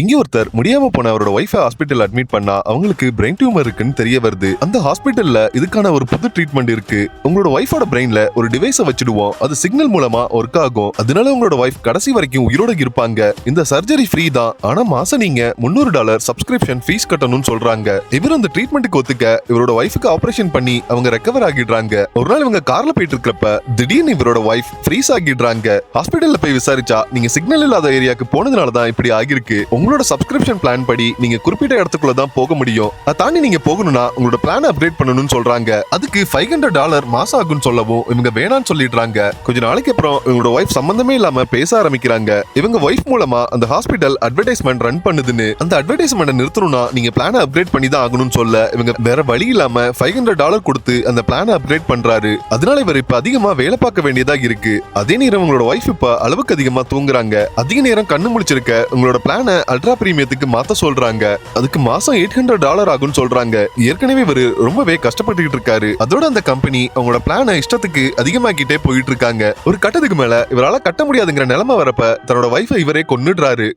இங்கே ஒருத்தர் முடியாம போன அவரோட ஒய்ஃபை ஹாஸ்பிட்டல் அட்மிட் பண்ணா அவங்களுக்கு பிரெயின் டியூமர் இருக்குன்னு தெரிய வருது. அந்த ஹாஸ்பிட்டல்ல இதுக்கான ஒரு புது ட்ரீட்மெண்ட் இருக்கு. உங்களோட ஒய்ஃபோட பிரெயின்ல ஒரு டிவைஸை வச்சிடுவோம். அது சிக்னல் மூலமா ஒர்க் ஆகும். அதனால உங்களோட ஒய்ஃப் கடைசி வரைக்கும் உயிரோட இருப்பாங்க. இந்த சர்ஜரி ஃப்ரீ தான். ஆனா மாசம் நீங்க முந்நூறு டாலர் சப்ஸ்கிரிப்ஷன் ஃபீஸ் கட்டணும்னு சொல்றாங்க. இவர் அந்த ட்ரீட்மெண்ட்டுக்கு ஒத்துக்க இவரோட ஒய்ஃபுக்கு ஆபரேஷன் பண்ணி அவங்க ரெக்கவர் ஆகிடுறாங்க. ஒரு நாள் இவங்க கார்ல போயிட்டு இருக்கிறப்ப திடீர்னு இவரோட ஒய்ஃப் ஃப்ரீஸ் ஆகிடுறாங்க. ஹாஸ்பிட்டல்ல போய் விசாரிச்சா நீங்க சிக்னல் இல்லாத ஏரியாக்கு போனதுனால தான் இப்படி ஆகிருக்கு உங்களோட சப்ஸ்கிரிப்ஷன் பிளான் படி நீங்க குறிப்பிட்ட இடத்துக்குள்ள தான் போக முடியும். அதை தாண்டி நீங்க போகணும்னா உங்களோட பிளான் அப்கிரேட் பண்ணணும்னு சொல்றாங்க. அதுக்கு ஃபைவ் ஹண்ட்ரட் டாலர் மாசம் ஆகும்னு சொல்லவும் இவங்க வேணாம்னு சொல்லிடுறாங்க. கொஞ்ச நாளைக்கு அப்புறம் இவங்களோட ஒய்ஃப் சம்பந்தமே இல்லாம பேச ஆரம்பிக்கிறாங்க. இவங்க ஒய்ஃப் மூலமா அந்த ஹாஸ்பிட்டல் அட்வர்டைஸ்மெண்ட் ரன் பண்ணுதுன்னு அந்த அட்வர்டைஸ்மெண்ட் நிறுத்தணும்னா நீங்க பிளானை அப்கிரேட் பண்ணி தான் ஆகணும்னு சொல்ல இவங்க வேற வழி இல்லாம ஃபைவ் ஹண்ட்ரட் டாலர் கொடுத்து அந்த பிளானை அப்கிரேட் பண்றாரு. அதனால இவர் இப்ப அதிகமா வேலை பார்க்க வேண்டியதா இருக்கு. அதே நேரம் உங்களோட ஒய்ஃப் இப்ப அளவுக்கு அதிகமா தூங்குறாங்க. அதிக நேரம் கண்ணு முழிச்சிருக்க உங்களோட பிளான அல்ட்ரா பிரீமியத்துக்கு மாத்த சொல்றாங்க. அதுக்கு மாசம் எயிட் ஹண்ட்ரட் டாலர் ஆகும்னு சொல்றாங்க. ஏற்கனவே இவர் ரொம்பவே கஷ்டப்பட்டுக்கிட்டு இருக்காரு. அதோட அந்த கம்பெனி அவங்களோட பிளான இஷ்டத்துக்கு அதிகமாக்கிட்டே போயிட்டு இருக்காங்க. ஒரு கட்டத்துக்கு மேல இவரால் கட்ட முடியாதுங்கிற நிலைமை வரப்ப தன்னோட ஒய்ஃபை இவரே கொன்னுடுறாரு.